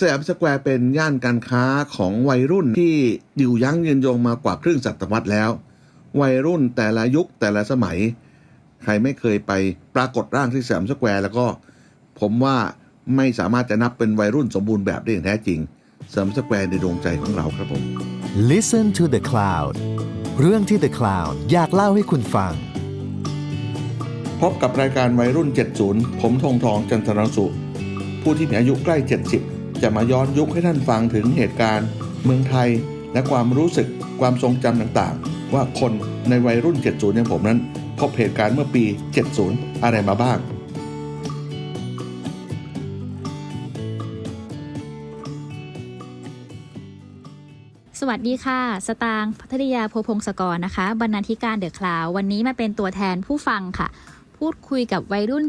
สยามสแควร์เป็นย่านการค้าของวัยรุ่นที่อยู่ยั้งยืนยงมากว่าครึ่งศตวรรษแล้ว วัยรุ่นแต่ละยุคแต่ละสมัย ใครไม่เคยไปปรากฏร่างที่สยามสแควร์แล้วก็ ผมว่าไม่สามารถจะนับเป็นวัยรุ่นสมบูรณ์แบบได้อย่างแท้จริงสยามสแควร์ในดวงใจของเราครับผม Listen to the Cloud เรื่องที่ The Cloud อยากเล่าให้คุณฟัง พบกับรายการวัยรุ่น 70 ผมทงทองจันทรสุ ผู้ที่มีอายุใกล้ 70 จะมาย้อนยุคให้ท่านฟังถึงเหตุการณ์ เมืองไทย และความรู้สึกความทรงจำต่างๆ ว่าคนในวัยรุ่น 70 อย่างผมนั้น พบเหตุการณ์เมื่อปี 70 อะไรมาบ้าง สวัสดีค่ะ สตางค์พัทยาโพพงศกรนะคะ บรรณาธิการเดอะคลาว วันนี้มาเป็นตัวแทนผู้ฟังค่ะ พูดคุยกับวัยรุ่น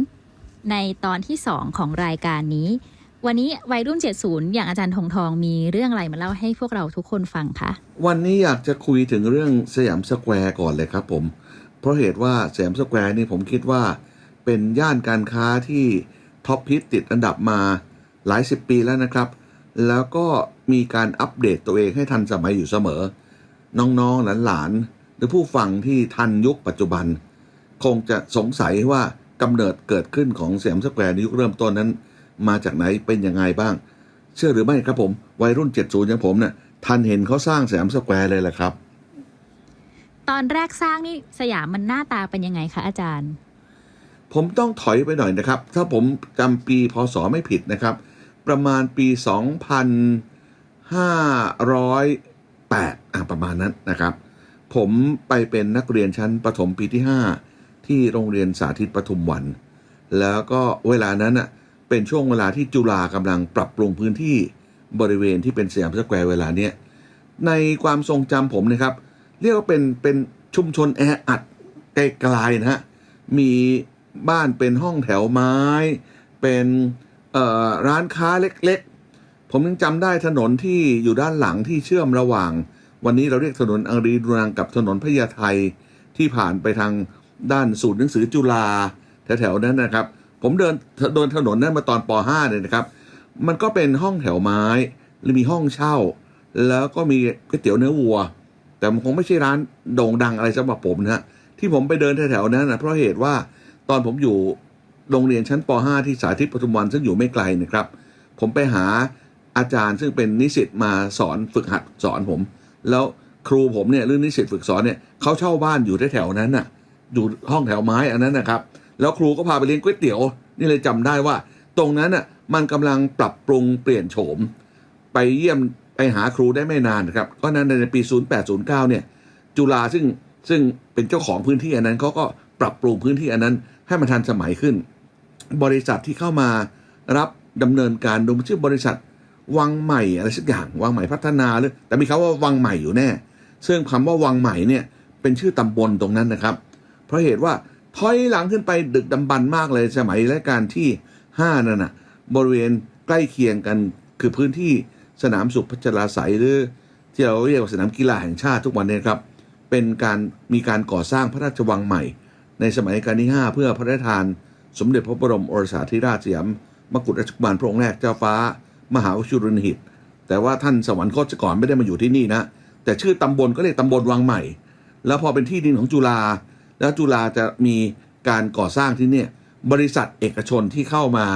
70 ในตอนที่ 2 ของรายการนี้ วันนี้วัยรุ่น 70 อย่างอาจารย์ทองทองมีเรื่องอะไรมาเล่าให้พวกเราทุกคนฟังคะ วันนี้อยากจะคุยถึงเรื่องสยามสแควร์ก่อนเลยครับผม เพราะเหตุว่าสยามสแควร์นี่ผมคิดว่า เป็นย่านการค้าที่ท็อปฮิตติดอันดับมาหลายสิบปีแล้วนะครับ แล้วก็มีการอัปเดตตัวเองให้ทันสมัยอยู่เสมอ น้องๆหลานๆหรือผู้ฟังที่ทันยุคปัจจุบัน คงจะสงสัยว่ากำเนิดเกิดขึ้นของสยามสแควร์ในยุคเริ่มต้นนั้น มาจากไหนเป็นยังไงบ้าง เชื่อหรือไม่ครับผม วัยรุ่น 70อย่างผมเนี่ยทันเห็นเขาสร้างสยามสแควร์เลยแหละครับ ตอนแรกสร้างนี่สยามมันหน้าตาเป็นยังไงคะอาจารย์ ผมต้องถอยไปหน่อยนะครับ ถ้าผมจำปีพศไม่ผิดนะครับ ประมาณปี 2508อะประมาณนั้นนะครับ ผมไปเป็นนักเรียนชั้นประถมปีที่ 5 ที่โรงเรียนสาธิตปทุมวัน แล้วก็เวลานั้นอะ เป็นช่วงเวลาที่จุฬากำลังปรับปรุงพื้นที่บริเวณที่เป็นสยามสแควร์เวลาเนี้ยในความทรงจำผมนะครับ เรียกว่าเป็นเป็นชุมชนแออัดไกลๆนะฮะมีบ้านเป็นห้องแถวไม้ เป็นร้านค้าเล็กๆ ผมยังจำได้ถนนที่อยู่ด้านหลังที่เชื่อมระหว่าง วันนี้เราเรียกถนนอังรีดูนังกับถนนพญาไทที่ผ่านไปทางด้านศูนย์หนังสือจุฬาแถวๆนั้นนะครับ ผมเดินเดินถนนนั้นมาตอนป .5 เลยนะครับ มันก็เป็นห้องแถวไม้หรือมีห้องเช่า แล้วก็มีก๋วยเตี๋ยวเนื้อวัว แต่มันคงไม่ใช่ร้านโด่งดังอะไรสำหรับผมนะฮะที่ผมไปเดินแถวๆนั้นนะเพราะเหตุว่าตอนผมอยู่โรงเรียนชั้นป .5 ที่สาธิตปทุมวันซึ่งอยู่ไม่ไกลนะครับ ผมไปหาอาจารย์ซึ่งเป็นนิสิตมาสอนฝึกหัดสอนผม แล้วครูผมเนี่ยเรื่องนิสิตฝึกสอนเนี่ยเขาเช่าบ้านอยู่แถวๆนั้นน่ะ อยู่ห้องแถวไม้อันนั้นนะครับ แล้วครูก็พาไปเลี้ยงก๋วยเตี๋ยวนี่เลยจำได้ว่า ตรงนั้นน่ะมันกำลังปรับปรุงเปลี่ยนโฉม ไปเยี่ยมไปหาครูได้ไม่นานนะครับก็นั้นในปี 0809 เนี่ย จุฬาซึ่งซึ่งเป็นเจ้าของพื้นที่อันนั้นเขาก็ปรับปรุงพื้นที่อันนั้น ให้มันทันสมัยขึ้น บริษัทที่เข้ามารับดำเนินการโดยชื่อบริษัทวังใหม่อะไรสักอย่างวังใหม่พัฒนาหรือแต่มีคำว่าวังใหม่อยู่แน่ ซึ่งคำว่าวังใหม่เนี่ยเป็นชื่อตำบลตรงนั้นนะครับ เพราะเหตุว่า ถอยหลังขึ้นไปดึกดำบรรพ์มากเลยสมัยรัชกาลที่ 5 นั่นน่ะ บริเวณใกล้เคียงกันคือพื้นที่สนามสุขพัชราไสยหรือ ที่เราเรียกว่าสนามกีฬาแห่งชาติทุกวันนี้ครับ เป็นการมีการก่อสร้างพระราชวังใหม่ ในสมัยรัชกาลที่ 5 เพื่อพระราชทาน สมเด็จพระบรมโอรสาธิราชสยามมกุฎราชกุมารพระองค์แรกเจ้าฟ้า มหาวชิรุณหิต แต่ว่าท่านสวรรคตก่อนไม่ได้มาอยู่ที่นี่นะแต่ชื่อตำบลก็เรียกตำบลวังใหม่ แล้วพอเป็นที่ดินของจุฬา แล้วจุฬาจะมีการก่อสร้างที่เนี่ยบริษัทเอกชนที่เข้ามา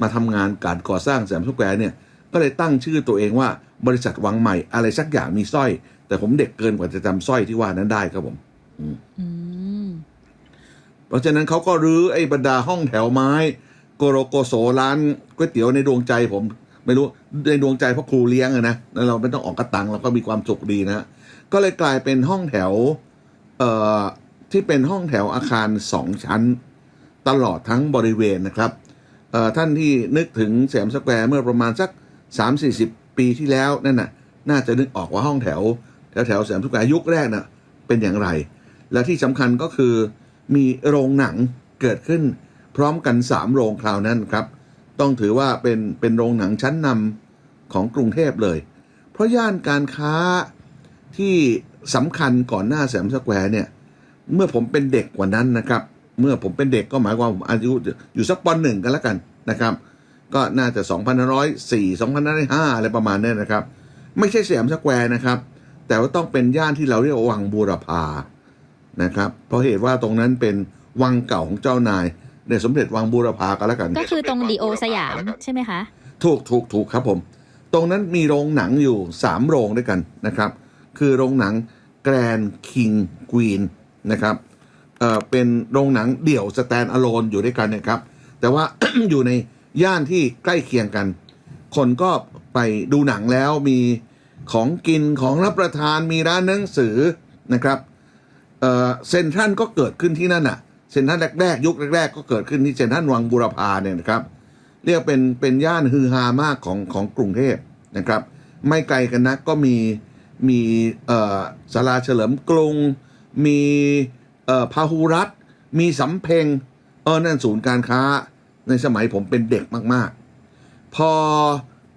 มาทำงานการก่อสร้างแสมสแควร์เนี่ยก็เลยตั้งชื่อตัวเองว่าบริษัทวังใหม่อะไรสักอย่างมีสร้อย แต่ผมเด็กเกินกว่าจะจำสร้อยที่ว่านั้นได้ครับผมอืมเพราะฉะนั้นเขาก็รื้อไอ้บรรดาห้องแถวไม้ โกโรโกโสร้านก๋วยเตี๋ยวในดวงใจผม ไม่รู้ในดวงใจเพราะครูเลี้ยงอะนะแล้วเราไม่ต้องออกกระตังเราก็มีความสุขดีนะก็เลยกลายเป็นห้องแถว เอ่อ ที่เป็นห้องแถวอาคารสองชั้น ตลอดทั้งบริเวณนะครับท่านที่นึกถึงแสมสแควร์เมื่อประมาณสัก 3 4 0 ปีที่แล้วนั่นน่ะน่าจะนึกออกว่าห้องแถว แถวแถวแสมสแควร์ยุคแรกน่ะเป็นอย่างไร และที่สำคัญก็คือมีโรงหนังเกิดขึ้นพร้อมกัน 3 โรงคราวนั้นครับ ต้องถือว่าเป็นเป็นโรงหนังชั้นนำของกรุงเทพเลย เพราะย่านการค้าที่สำคัญก่อนหน้าแสมสแควร์เนี่ย เมื่อผมเป็นเด็กกว่านั้นนะครับ เมื่อผมเป็นเด็กก็หมายความว่าผมอายุอยู่สักปหนึ่งกันแล้วกันนะครับ ก็น่าจะ2,504 2,505อะไรประมาณเนี้นะครับ ไม่ใช่สยามสแควร์นะครับ แต่ว่าต้องเป็นย่านที่เราเรียกว่าวังบูรพานะครับ เพราะเหตุว่าตรงนั้นเป็นวังเก่าของเจ้านายในสมเด็จวังบูรพาก็แล้วกัน ก็คือตรงดีโอสยามใช่ไหมคะ ถูกถูกถูกครับผม ตรงนั้นมีโรงหนังอยู่สามโรงด้วยกันนะครับ คือโรงหนังแกรนคิงควีน นะครับเออเป็นโรงหนังเดี่ยวสแตนอะโลนอยู่ด้วยกันนะครับ แต่ว่า อยู่ในย่านที่ใกล้เคียงกัน คนก็ไปดูหนังแล้วมีของกินของรับประทานมีร้านหนังสือนะครับเซนทรันก็เกิดขึ้นที่นั่นอะเซนทรันแรกๆ ยุคแรกๆ ก็เกิดขึ้นที่เซนทรันวังบุรพาเนี่ยนะครับ เรียกเป็นเป็นย่านฮือฮามากของของกรุงเทพนะครับ ไม่ไกลกันนักก็มีมีศาลาเฉลิมกรุง มีเอ่อพาหุรัตมีสำเพ็งเออนั่นศูนย์การค้า ในสมัยผมเป็นเด็กมากๆ พอ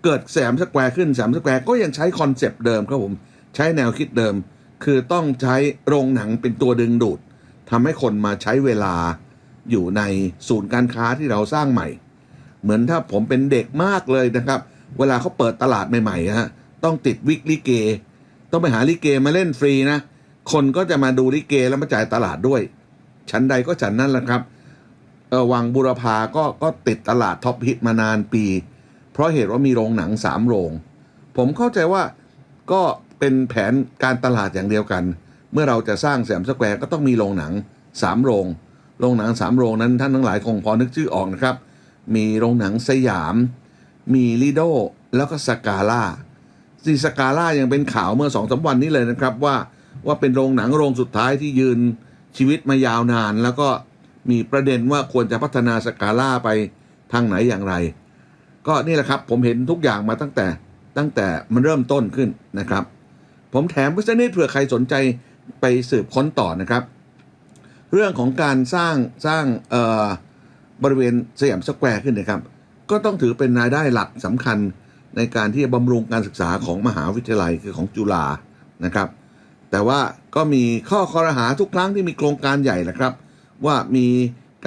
เกิดแสมสแควร์ขึ้นแสมสแควร์ก็ยังใช้คอนเซปต์เดิมครับผม ใช้แนวคิดเดิม คือต้องใช้โรงหนังเป็นตัวดึงดูดทำให้คนมาใช้เวลาอยู่ในศูนย์การค้าที่เราสร้างใหม่ เหมือนถ้าผมเป็นเด็กมากเลยนะครับ เวลาเขาเปิดตลาดใหม่ๆฮะต้องติดวิกลิเก ต้องไปหาลิเกมาเล่นฟรีนะ คนก็จะมาดูลิเกแล้วมาจ่ายตลาดด้วย ชั้นใดก็ฉันนั่นแหละครับเออวังบุรพาก็ก็ติดตลาดท็อปฮิตมานานปี เพราะเหตุว่ามีโรงหนังสามโรง ผมเข้าใจว่าก็เป็นแผนการตลาดอย่างเดียวกัน เมื่อเราจะสร้างแสมสแควร์ก็ต้องมีโรงหนังสามโรง โรงหนังสามโรงนั้นท่านทั้งหลายคงพอนึกชื่อออกนะครับ มีโรงหนังสยาม มีลิโดแล้วก็สกาล่าซีสกาล่ายังเป็นข่าวเมื่อสองสาวันนี้เลยนะครับว่า ว่าเป็นโรงหนังโรงสุดท้ายที่ยืนชีวิตมายาวนาน แล้วก็มีประเด็นว่าควรจะพัฒนาสกาล่าไปทางไหนอย่างไร ก็นี่แหละครับผมเห็นทุกอย่างมาตั้งแต่ตั้งแต่มันเริ่มต้นขึ้นนะครับ ผมแถมเพื่อนิดเผื่อใครสนใจไปสืบค้นต่อนะครับ เรื่องของการสร้างสร้างเอ่อบริเวณสยามสแควร์ขึ้นนะครับ ก็ต้องถือเป็นรายได้หลักสำคัญในการที่จะบำรุงการศึกษาของมหาวิทยาลัยคือของจุฬานะครับ แต่ว่าก็มีข้อคอรหาทุกครั้งที่มีโครงการใหญ่นะครับ ว่ามี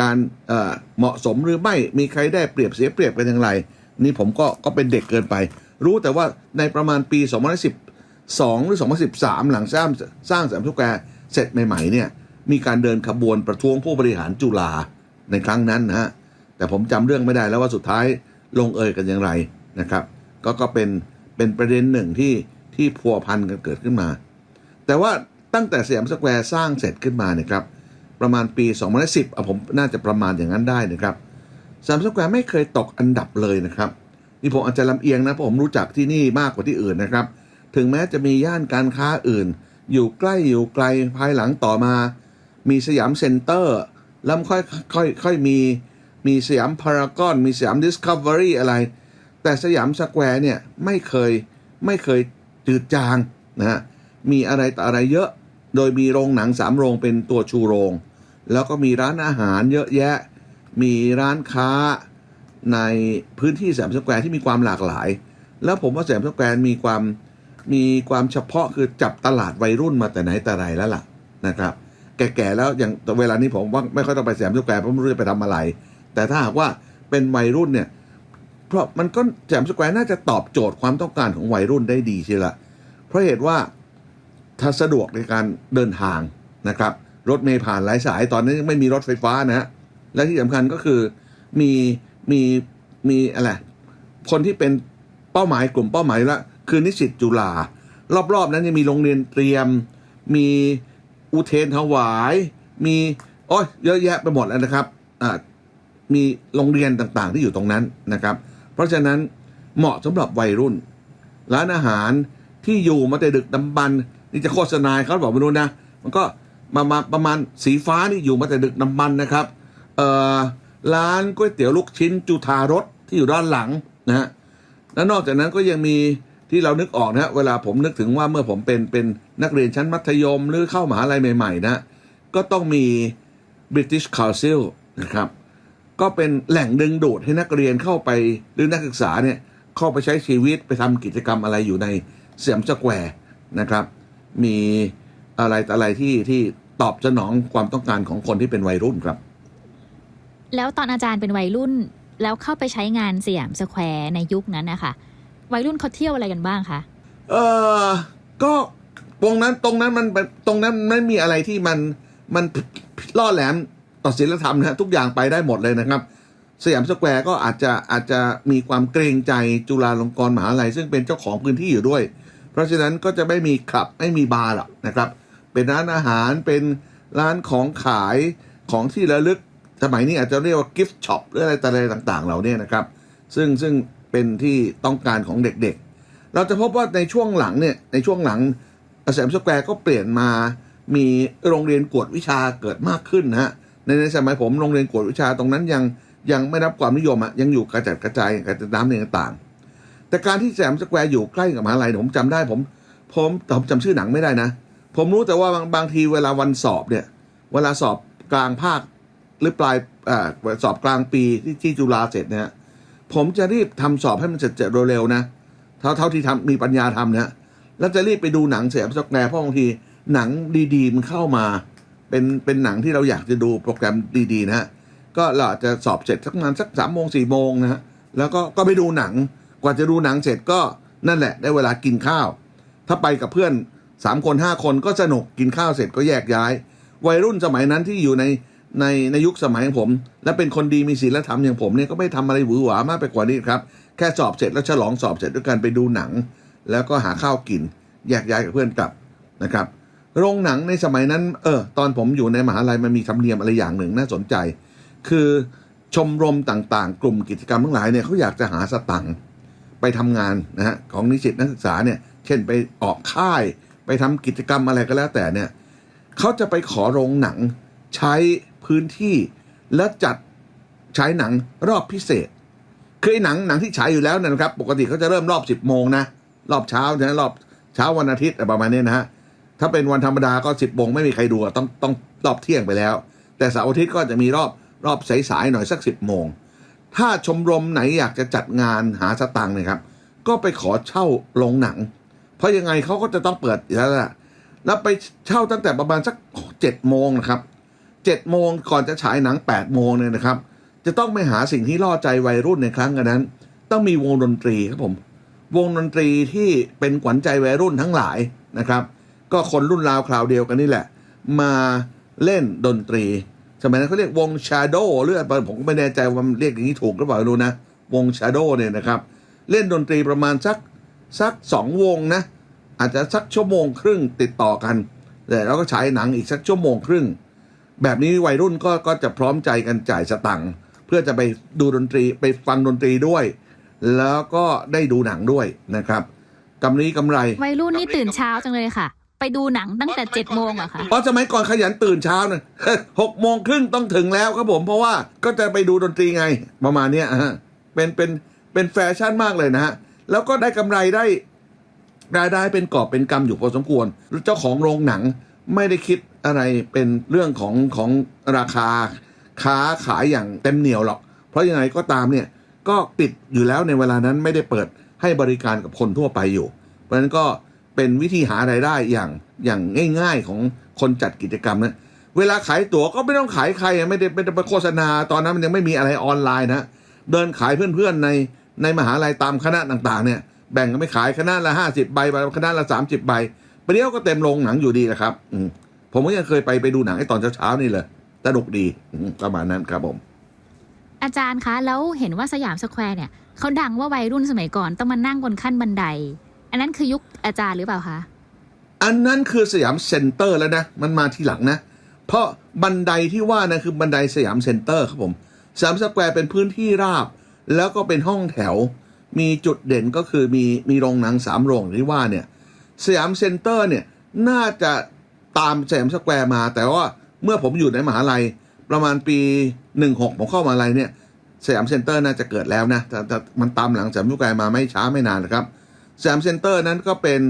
การเเหมาะสมหรือไม่มีใครได้เปรียบเสียเปรียบกันอย่างไร นี่ผมก็ก็เป็นเด็กเกินไป รู้แต่ว่าในประมาณปี 2012 หรือ 2013 หลังสร้างสร้างสามสแควร์เสร็จใหม่ๆเนี่ยมีการเดินขบวนประท้วงผู้บริหารจุฬาในครั้งนั้นนะฮะแต่ผมจำเรื่องไม่ได้แล้วว่าสุดท้ายลงเอยกันอย่างไรนะครับ ก็ก็เป็นเป็นประเด็นหนึ่งที่ที่พัวพันกันเกิดขึ้นมา แต่ว่าตั้งแต่สยามสแควร์สร้างเสร็จขึ้นมาเนี่ยครับประมาณปี 2010อะผมน่าจะประมาณอย่างนั้นได้นะครับสยามสแควร์ไม่เคยตกอันดับเลยนะครับนี่ผมอาจจะลำเอียงนะเพราะผมรู้จักที่นี่มากกว่าที่อื่นนะครับ ถึงแม้จะมีย่านการค้าอื่น อยู่ใกล้อยู่ไกลภายหลังต่อมา มีสยามเซ็นเตอร์แล้วค่อยค่อยค่อยมีมีสยามพารากอนมีสยามดิสคัฟเวอรี่อะไร แต่สยามสแควร์เนี่ยไม่เคยไม่เคยจืดจางนะฮะ มีอะไรต่ออะไรเยอะ โดยมีโรงหนังสามโรงเป็นตัวชูโรง แล้วก็มีร้านอาหารเยอะแยะ มีร้านค้าในพื้นที่แสมสแควร์ที่มีความหลากหลาย แล้วผมว่าแสมสแควร์มีความมีความเฉพาะคือจับตลาดวัยรุ่นมาแต่ไหนแต่ไรแล้วล่ะนะครับ แก่ๆแล้วอย่างเวลานี้ผมว่าไม่ค่อยต้องไปแสมสแควร์เพราะไม่รู้จะไปทำอะไร แต่ถ้าหากว่าเป็นวัยรุ่นเนี่ยเพราะมันก็แสมสแควร์น่าจะตอบโจทย์ความต้องการของวัยรุ่นได้ดีใช่ละเพราะเหตุว่า ถ้าสะดวกในการเดินทางนะครับ รถเมล์ผ่านหลายสายตอนนี้ยังไม่มีรถไฟฟ้านะฮะและที่สำคัญก็คือมีมีมีอะไรคนที่เป็นเป้าหมายกลุ่มเป้าหมายละคือนิสิตจุฬารอบๆ นั้นยังมีโรงเรียนเตรียม มีอุเทนถวาย มีโอ้ยเยอะแยะไปหมดแล้วนะครับอ่ามีโรงเรียนต่างๆ ที่อยู่ตรงนั้นนะครับ เพราะฉะนั้นเหมาะสำหรับวัยรุ่น ร้านอาหารที่อยู่มาแต่ดึกดำบรรพ์ นี่จะโฆษณาเขาบอกไม่รู้นะ มันก็มามาประมาณสีฟ้านี่อยู่มาแต่ดึกดำบรรพ์นะครับเอ่อร้านก๋วยเตี๋ยวลูกชิ้นจุธารสที่อยู่ด้านหลังนะฮะแล้วนอกจากนั้นก็ยังมีที่เรานึกออกนะฮะเวลาผมนึกถึงว่าเมื่อผมเป็นเป็นนักเรียนชั้นมัธยมหรือเข้ามหาลัยใหม่ ๆ นะ ก็ต้องมี British Council นะครับ ก็เป็นแหล่งดึงดูดให้นักเรียนเข้าไปหรือนักศึกษาเนี่ยเข้าไปใช้ชีวิตไปทำกิจกรรมอะไรอยู่ในสยมสแควร์นะครับ มีอะไรต่ออะไรที่ที่ตอบสนองความต้องการของคนที่เป็นวัยรุ่นครับ แล้วตอนอาจารย์เป็นวัยรุ่น แล้วเข้าไปใช้งานสยามสแควร์ในยุคนั้นนะคะวัยรุ่นเขาเที่ยวอะไรกันบ้างคะเออก็ตรงนั้นตรงนั้นมันเป็นตรงนั้นไม่มีอะไรที่มันมันล่อแหลมต่อศีลธรรมนะฮะทุกอย่างไปได้หมดเลยนะครับ สยามสแควร์ก็อาจจะอาจจะมีความเกรงใจจุฬาลงกรณ์มหาลัยซึ่งเป็นเจ้าของพื้นที่อยู่ด้วยเพ ราะฉะนั้นก็จะไม่มีคลับไม่มีบาร์หรอกนะครับ เป็นร้านอาหารเป็นร้านของขายของที่ระลึก สมัยนี้อาจจะเรียกว่ากิฟต์ช็อปหรืออะไรต่างๆต่างๆเหล่านี้นะครับ ซึ่งซึ่งเป็นที่ต้องการของเด็กๆ เราจะพบว่าในช่วงหลังเนี่ยในช่วงหลังสยามสแควร์ก็เปลี่ยนมามีโรงเรียนกวดวิชาเกิดมากขึ้นนะฮะในในสมัยผมโรงเรียนกวดวิชาตรงนั้นยังยังไม่รับความนิยมอะยังอยู่กระจัดกระจายกระจัดน้ำเนต่างๆ แต่การที่สยามสแควร์อยู่ใกล้กับมหาลัยผมจำได้ผมผมแต่ผมจำชื่อหนังไม่ได้นะ ผมรู้แต่ว่าบางบางทีเวลาวันสอบเนี่ย เวลาสอบกลางภาคหรือปลายอสอบกลางปีที่ที่จุฬาเสร็จเนี่ยผมจะรีบทำสอบให้มันเสร็จเร็วๆนะเท่าเท่าที่ทำมีปัญญาทำนะแล้วจะรีบไปดูหนังเสียบสแควร์เพราะบางทีหนังดีๆมันเข้ามา เป็นเป็นหนังที่เราอยากจะดูโปรแกรมดีๆนะฮะก็เราจจะสอบเสร็จสักประมาณสักสามโมงสี่โมงนะฮะแล้วก็ก็ไปดูหนัง กว่าจะดูหนังเสร็จก็นั่นแหละ ได้เวลากินข้าว ถ้าไปกับเพื่อนสามคนห้าคนก็สนุกกินข้าวเสร็จก็แยกย้าย วัยรุ่นสมัยนั้นที่อยู่ในในในยุคสมัยของผม และเป็นคนดีมีศีลธรรมอย่างผมเนี่ยก็ไม่ทำอะไรหวือหวามากไปกว่านี้ครับแค่สอบเสร็จแล้วฉลองสอบเสร็จด้วยการไปดูหนัง แล้วก็หาข้าวกิน แยกย้ายกับเพื่อนกลับนะครับ โรงหนังในสมัยนั้นเออตอนผมอยู่ในมหาลัยมันมีธรรมเนียมอะไรอย่างหนึ่งน่าสนใจ คือชมรมต่างๆ กลุ่มกิจกรรมทั้งหลายเนี่ยเขาอยากจะหาสตังค์ ไปทำงานนะฮะของนิสิตนักศึกษาเนี่ย เช่นไปออกค่าย ไปทำกิจกรรมอะไรก็แล้วแต่เนี่ยเขาจะไปขอโรงหนังใช้พื้นที่และจัดฉายหนังรอบพิเศษ คือไอ้หนังหนังที่ฉายอยู่แล้วนะครับ ปกติเขาจะเริ่มรอบ 10โมงนะ รอบเช้านะรอบเช้าวันอาทิตย์อะไรประมาณนี้นะฮะถ้าเป็นวันธรรมดาก็ 10โมงไม่มีใครดูต้องต้องรอบเที่ยงไปแล้ว แต่เสาร์อาทิตย์ก็จะมีรอบรอบสายๆหน่อยสัก 10โมง ถ้าชมรมไหนอยากจะจัดงานหาสตังค์เนะครับ ก็ไปขอเช่าโรงหนัง เพราะยังไงเขาก็จะต้องเปิดอยู่แล้วล่ะแล้วไปเช่าตั้งแต่ประมาณสักเจ็ดโมงนะครับเจ็ดโมงก่อนจะฉายหนังแปดโมงเนี่ยนะครับ จะต้องไปหาสิ่งที่ล่อใจวัยรุ่นในครั้งนั้น ต้องมีวงดนตรีครับผม วงดนตรีที่เป็นขวัญใจวัยรุ่นทั้งหลายนะครับ ก็คนรุ่นราวคราวเดียวกันนี่แหละ มาเล่นดนตรี สมัยนั้นเขาเรียกวง Shadow หรืออะไรผมก็ไม่แน่ใจว่าเรียกอย่างนี้ถูกหรือเปล่าไม่รู้นะ วง Shadow เนี่ยนะครับ เล่นดนตรีประมาณสักสักสองวงนะ อาจจะสักชั่วโมงครึ่งติดต่อกัน แต่เราก็ฉายหนังอีกสักชั่วโมงครึ่ง แบบนี้วัยรุ่นก็ก็จะพร้อมใจกันจ่ายสตังค์เพื่อจะไปดูดนตรีไปฟังดนตรีด้วย แล้วก็ได้ดูหนังด้วยนะครับกำนี้กำไร วัยรุ่นนี่ตื่นเช้าจังเลยค่ะ ไปดูหนังตั้งแต่เจ็ดโมงเหรอะค่ะ เพราะสมัยก่อนขยันตื่นเช้านะหกโมงครึ่งต้องถึงแล้วครับผมเพราะว่าก็จะไปดูดนตรีไง ประมาณเนี้ยฮะเป็นเป็นเป็นแฟชั่นมากเลยนะฮะ แล้วก็ได้กำไรได้รายได้เป็นกอบเป็นกำอยู่พอสมควร เจ้าของโรงหนังไม่ได้คิดอะไรเป็นเรื่องของของราคาค้าขายอย่างเต็มเหนียวหรอก เพราะยังไงก็ตามเนี่ยก็ปิดอยู่แล้วในเวลานั้นไม่ได้เปิดให้บริการกับคนทั่วไปอยู่ เพราะฉะนั้นก็ เป็นวิธีหารายได้อย่างอย่างง่าย ๆของคนจัดกิจกรรมนะเวลาขายตั๋วก็ไม่ต้องขายใครไม่ได้ไม่ได้ไปโฆษณา ตอนนั้นมันยังไม่มีอะไรออนไลน์นะเดินขายเพื่อนๆในในมหาลัยตามคณะต่างๆ เนี่ย แบ่งกันไปขายคณะละห้าสิบใบคณะละสามสิบใบไปเดียวก็เต็มโรงหนังอยู่ดีนะครับ อืมผมก็ยังเคยไปไปดูหนังไอ้ตอนเช้าๆนี่เลยสนุกดีประมาณนั้นครับผม อาจารย์คะ แล้วเห็นว่าสยามสแควร์เนี่ยเขาดังว่าวัยรุ่นสมัยก่อนต้องมานั่งบนขั้นบันได อันนั้นคือยุคอาจารย์หรือเปล่าคะอันนั้นคือสยามเซ็นเตอร์แล้วนะ มันมาทีหลังนะ เพราะบันไดที่ว่านะคือบันไดสยามเซ็นเตอร์ครับผมสยามสแควร์เป็นพื้นที่ราบ แล้วก็เป็นห้องแถว มีจุดเด่นก็คือมีมีโรงหนังสามโรงที่ว่าเนี่ยสยามเซ็นเตอร์เนี่ยน่าจะตามสยามสแควร์มา แต่ว่าเมื่อผมอยู่ในมหาลัย ประมาณปี 16 ผมเข้ามหาลัยเนี่ยสยามเซ็นเตอร์น่าจะเกิดแล้วนะแต่แต่มันตามหลังสยามสแควร์มาไม่ช้าไม่นานนะครับ สยามเซ็นเตอร์นั้นก็เป็น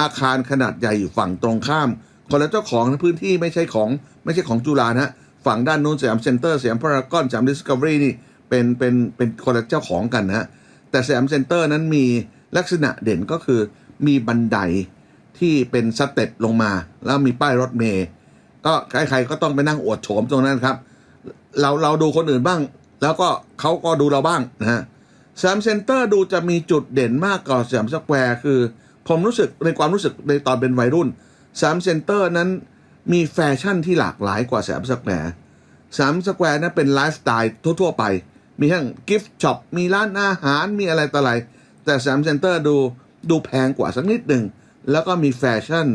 อาคารขนาดใหญ่อยู่ฝั่งตรงข้าม คนละเจ้าของนะพื้นที่ไม่ใช่ของไม่ใช่ของจุฬานะฝั่งด้านนู้นสยามเซ็นเตอร์สยามพารากอนสยามดิสคัฟเวอรี่นี่เป็นเป็นเป็นคนละเจ้าของกันนะฮะแต่สยามเซ็นเตอร์นั้นมีลักษณะเด่นก็คือมีบันไดที่เป็นสเต็ปลงมา แล้วมีป้ายรถเมย์ก็ใครๆก็ต้องไปนั่งอวดโฉมตรงนั้นครับ เราเราดูคนอื่นบ้าง แล้วก็เขาก็ดูเราบ้างนะฮะ สยามเซ็นเตอร์ดูจะมีจุดเด่นมากกว่าสยามสแควร์คือ ผมรู้สึกในความรู้สึกในตอนเป็นวัยรุ่นสยามเซ็นเตอร์นั้นมีแฟชั่นที่หลากหลายกว่าสยามสแควร์สยามสแควร์นั้นเป็นไลฟ์สไตล์ทั่ว ๆ ไป มีทั้งกิฟต์ช็อปมีร้านอาหารมีอะไรต่ออะไร แต่สยามเซ็นเตอร์ดูดูแพงกว่าสักนิดหนึ่ง แล้วก็มีแฟชั่น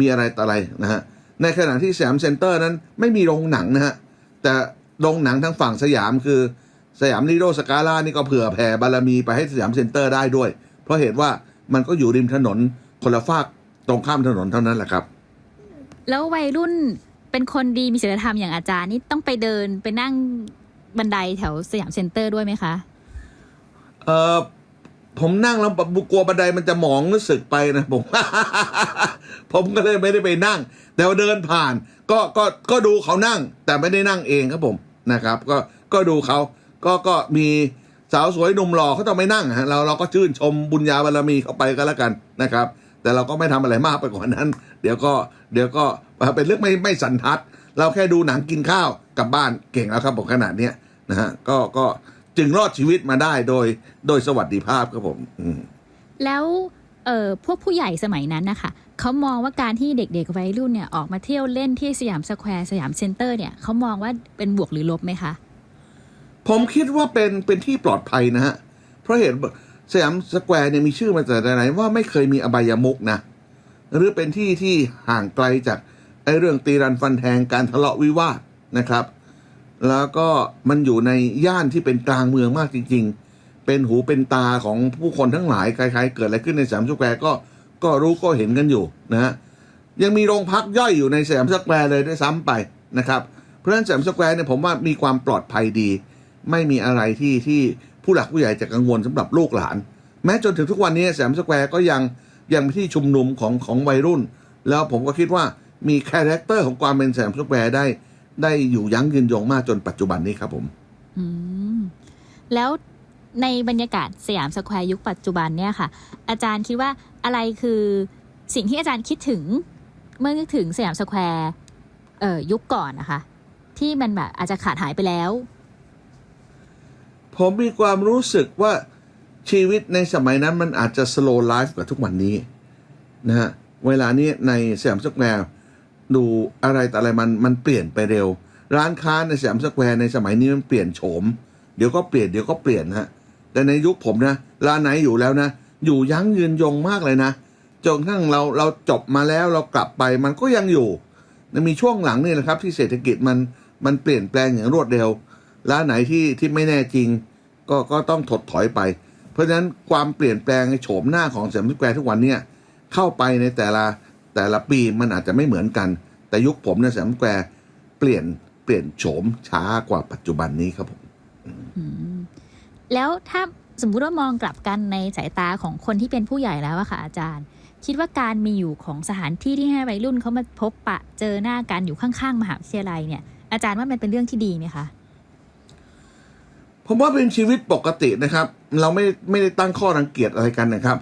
มีอะไรต่ออะไรนะฮะในขณะที่สยามเซ็นเตอร์นั้นไม่มีโรงหนังนะฮะแต่โรงหนังทั้งฝั่งสยามคือ สยามลีโดสกาล่านี่ก็เผื่อแผ่บารมีไปให้สยามเซ็นเตอร์ได้ด้วย เพราะเหตุว่ามันก็อยู่ริมถนนคนละฝากตรงข้ามถนนเท่านั้นแหละครับ แล้ววัยรุ่นเป็นคนดีมีศีลธรรมอย่างอาจารย์นี่ต้องไปเดินไปนั่งบันไดแถวสยามเซ็นเตอร์ด้วยไหมคะ เออผมนั่งแล้วแบบกลัวบันไดมันจะหมองรู้สึกไปนะผม ผมก็เลยไม่ได้ไปนั่ง แต่ว่าเดินผ่าน ก็ก็ก็ดูเขานั่ง แต่ไม่ได้นั่งเองครับผมนะครับ ก็ก็ดูเขา ก็ก็มีสาวสวยหนุ่มหล่อเขาต้องไม่นั่งฮะเราเราก็ชื่นชมบุญญาบารมีเข้าไปก็แล้วกันนะครับ แต่เราก็ไม่ทำอะไรมากไปกว่านั้น เดี๋ยวก็เดี๋ยวก็เป็นเรื่องไม่ไม่สันทัด เราแค่ดูหนังกินข้าวกลับบ้านเก่งแล้วครับผมขนาดเนี้ยนะฮะก็ก็จึงรอดชีวิตมาได้โดยโดยสวัสดิภาพครับผมแล้วเออพวกผู้ใหญ่สมัยนั้นนะคะเขามองว่าการที่เด็กๆวัยรุ่นเนี่ยออกมาเที่ยวเล่นที่สยามสแควร์สยามเซ็นเตอร์เนี่ยเขามองว่าเป็นบวกหรือลบไหมคะ ผมคิดว่าเป็นเป็นที่ปลอดภัยนะฮะ เพราะเหตุสยามสแควร์เนี่ยมีชื่อมาแต่ไหนว่าไม่เคยมีอบายมุกนะ หรือเป็นที่ที่ห่างไกลจากไอ้เรื่องตีรันฟันแทงการทะเลาะวิวาทนะครับ แล้วก็มันอยู่ในย่านที่เป็นกลางเมืองมากจริง ๆ เป็นหูเป็นตาของผู้คนทั้งหลายใครๆเกิดอะไรขึ้นในสยามสแควร์ก็ก็รู้ก็เห็นกันอยู่นะฮะยังมีโรงพักย่อยอยู่ในสยามสแควร์เลยด้วยซ้ำไปนะครับ เพราะฉะนั้นสยามสแควร์เนี่ยผมว่ามีความปลอดภัยดี ไม่มีอะไรที่ที่ผู้หลักผู้ใหญ่จะกังวลสำหรับลูกหลาน แม้จนถึงทุกวันนี้สยามสแควร์ก็ยังยังเป็นที่ชุมนุมของของวัยรุ่น แล้วผมก็คิดว่ามีคาแรคเตอร์ของความเป็นสยามสแควร์ได้ ได้อยู่ยั้งยืนยงมากจนปัจจุบันนี้ครับผมอืมแล้วในบรรยากาศสยามสแควร์ยุคปัจจุบันเนี่ยค่ะ อาจารย์คิดว่าอะไรคือสิ่งที่อาจารย์คิดถึง เมื่อนึกถึงสยามสแควร์ยุคก่อนนะคะ ที่มันแบบอาจจะขาดหายไปแล้ว ผมมีความรู้สึกว่าชีวิตในสมัยนั้นมันอาจจะ slow life กว่าทุกวันนี้นะฮะเวลานี้ในสยามสแควร์ดูอะไรแต่อะไรมันมันเปลี่ยนไปเร็ว ร้านค้าในสยามสแควร์ในสมัยนี้มันเปลี่ยนโฉม เดี๋ยวก็เปลี่ยนเดี๋ยวก็เปลี่ยนนะฮะแต่ในยุคผมนะร้านไหนอยู่แล้วนะ อยู่ยั้งยืนยงมากเลยนะจนกระทั่งเราเราจบมาแล้วเรากลับไปมันก็ยังอยู่มีช่วงหลังนี่แหละครับที่เศรษฐกิจมันมันเปลี่ยนแปลงอย่างรวดเร็ว ร้านไหนที่ที่ไม่แน่จริง ก็ก็ต้องถดถอยไป เพราะฉะนั้นความเปลี่ยนแปลงในโฉมหน้าของสยามสแควร์ทุกวันเนี่ยเข้าไปในแต่ละแต่ละปีมันอาจจะไม่เหมือนกัน แต่ยุคผมในยสยามสแควร์เปลี่ยนเปลี่ยนโฉมช้ากว่าปัจจุบันนี้ครับผมอืมแล้วถ้าสมมุติว่ามองกลับกันในสายตาของคนที่เป็นผู้ใหญ่แล้วอะค่ะอาจารย์ คิดว่าการมีอยู่ของสถานที่ที่ให้วัยรุ่นเขามาพบปะเจอหน้ากันอยู่ข้างๆมหาวิทยาลัยเนี่ย อาจารย์ว่ามันเป็นเรื่องที่ดีไหมคะ ผมว่าเป็นชีวิตปกตินะครับ เราไม่ไม่ได้ตั้งข้อรังเกียจอะไรกันนะครับ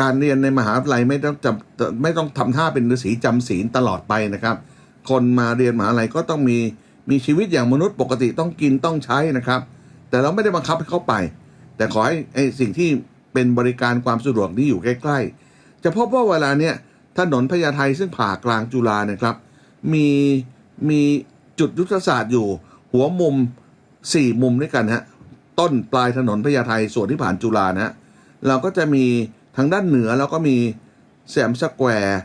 การเรียนในมหาวิทยาลัยไม่ต้องจำไม่ต้องทำท่าเป็นฤาษีจำศีลตลอดไปนะครับ คนมาเรียนมหาวิทยาลัยก็ต้องมีมีชีวิตอย่างมนุษย์ปกติต้องกินต้องใช้นะครับ แต่เราไม่ได้บังคับให้เขาไป แต่ขอให้ไอ้สิ่งที่เป็นบริการความสะดวกที่อยู่ใกล้ๆ จะพบว่าเวลาเนี้ยถนนพญาไทซึ่งผ่ากลางจุฬาเนี่ยครับ มีมีจุดยุทธศาสตร์อยู่หัวมุม สี่มุมด้วยกันฮะต้นปลายถนนพญาไทส่วนที่ผ่านจุฬานะฮะเราก็จะมีทางด้านเหนือแล้วก็มีแสมสแควร์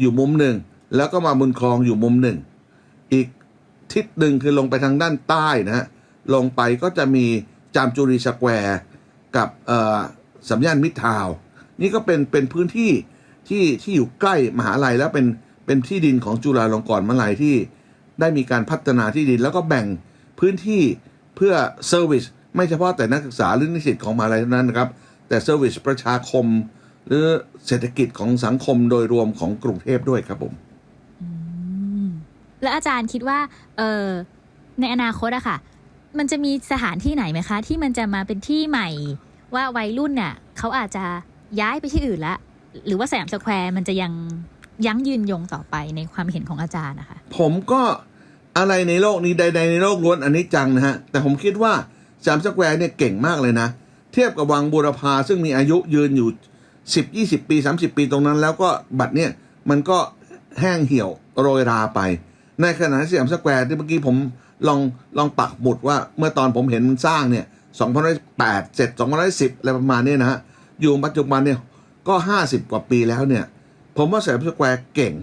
อยู่มุมหนึ่ง แล้วก็มาบุญคลองอยู่มุมหนึ่ง อีกทิศหนึ่งคือลงไปทางด้านใต้นะฮะลงไปก็จะมีจามจุรีสแควร์กับสัมยานมิตรทาว นี่ก็เป็นเป็นพื้นที่ที่ที่อยู่ใกล้มหาลัยแล้วเป็นเป็นที่ดินของจุฬาลงกรณ์มหาลัยที่ได้มีการพัฒนาที่ดิน แล้วก็แบ่งพื้นที่ เพื่อเซอร์วิสไม่เฉพาะแต่นักศึกษาหรือนิสิตของมหาลัยเท่านั้นนะครับ แต่เซอร์วิสประชาคม หรือเศรษฐกิจของสังคมโดยรวมของกรุงเทพด้วยครับผมแล้วอาจารย์คิดว่าเออในอนาคตอะค่ะ มันจะมีสถานที่ไหนไหมคะ ที่มันจะมาเป็นที่ใหม่ ว่าวัยรุ่นน่ะเขาอาจจะย้ายไปที่อื่นละ หรือว่าสยามสแควร์มันจะยังยั้งยืนยงต่อไปในความเห็นของอาจารย์นะคะ ผมก็ อะไรในโลกนี้ใด ๆ ในโลกล้วนอันนี้จังนะฮะ แต่ผมคิดว่าสยามสแควร์เนี่ยเก่งมากเลยนะ เทียบกับวังบูรพาซึ่งมีอายุยืนอยู่ 10 20 ปี 30 ปีตรงนั้น แล้วก็บัตรเนี่ยมันก็แห้งเหี่ยวโรยราไป ในขณะที่สยามสแควร์ที่เมื่อกี้ผมลองลองปักหมุดว่าเมื่อตอนผมเห็นมันสร้างเนี่ย2008เสร็จ2010อะไรประมาณนี้นะฮะอยู่ปัจจุบันเนี่ยก็ 50 กว่าปีแล้วเนี่ย ผมว่าสยามสแควร์เก่ง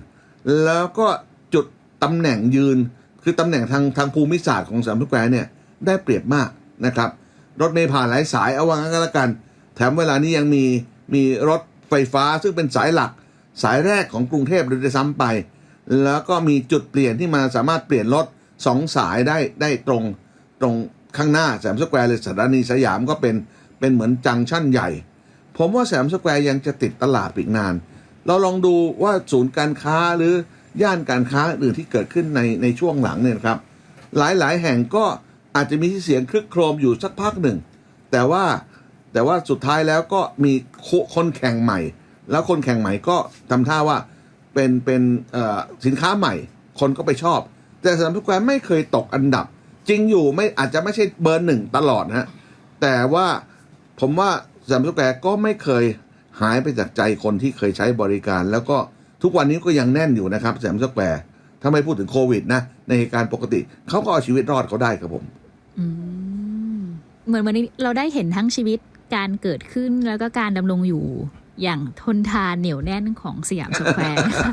แล้วก็จุดตำแหน่งยืน คือตำแหน่งทางทางภูมิศาสตร์ของสามสแควร์เนี่ยได้เปรียบมากนะครับ รถเมล์ผ่านหลายสายเอาว่างั้นก็แล้วกัน แถมเวลานี้ยังมีมีรถไฟฟ้าซึ่งเป็นสายหลักสายแรกของกรุงเทพเลยด้วยซ้ำไป แล้วก็มีจุดเปลี่ยนที่มาสามารถเปลี่ยนรถสองสายได้ได้ตรงตรงข้างหน้าแสมสแควร์เลยสถานีสยามก็เป็นเป็นเหมือนจังชั่นใหญ่ ผมว่าแสมสแควร์ยังจะติดตลาดอีกนาน เราลองดูว่าศูนย์การค้าหรือ ย่านการค้าอื่นที่เกิดขึ้นในในช่วงหลังเนี่ยนะครับ หลายๆ แห่งก็อาจจะมีที่เสียงคลึกโครมอยู่สักพักหนึ่ง แต่ว่าแต่ว่าสุดท้ายแล้วก็มีคนแข่งใหม่ แล้วคนแข่งใหม่ก็ทำท่าว่าเป็นเป็นสินค้าใหม่ คนก็ไปชอบ แต่สยามสแควร์ไม่เคยตกอันดับ จริงอยู่ไม่อาจจะไม่ใช่เบอร์หนึ่งตลอดนะแต่ว่าผมว่าสยามสแควร์ก็ไม่เคยหายไปจากใจคนที่เคยใช้บริการแล้วก็ ทุกวันนี้ก็ยังแน่นอยู่นะครับสยามสแควร์ถ้าไม่พูดถึงโควิดนะ ในเหตุการณ์ปกติ เขาก็เอาชีวิตรอดเขาได้ครับผมอืมเหมือนวันนี้เราได้เห็นทั้งชีวิตการเกิดขึ้นแล้วก็การดำรงอยู่อย่างทนทานเหนียวแน่นของสยามสแควร์นะคะ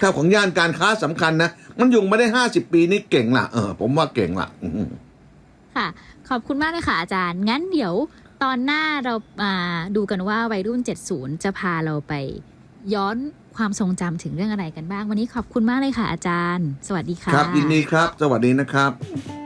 ถ้าของย่านการค้าสำคัญนะ มันอยู่มาได้ห้าสิบปีนี่เก่งละเออ ผมว่าเก่งละอืมค่ะ ขอบคุณมากเลยค่ะอาจารย์ งั้นเดี๋ยวตอนหน้าเรามาดูกันว่าวัยรุ่น 70 จะพาเราไป ย้อนความทรงจำถึงเรื่องอะไรกันบ้าง วันนี้ขอบคุณมากเลยค่ะอาจารย์ สวัสดีค่ะ ครับยินดีครับ สวัสดีนะครับ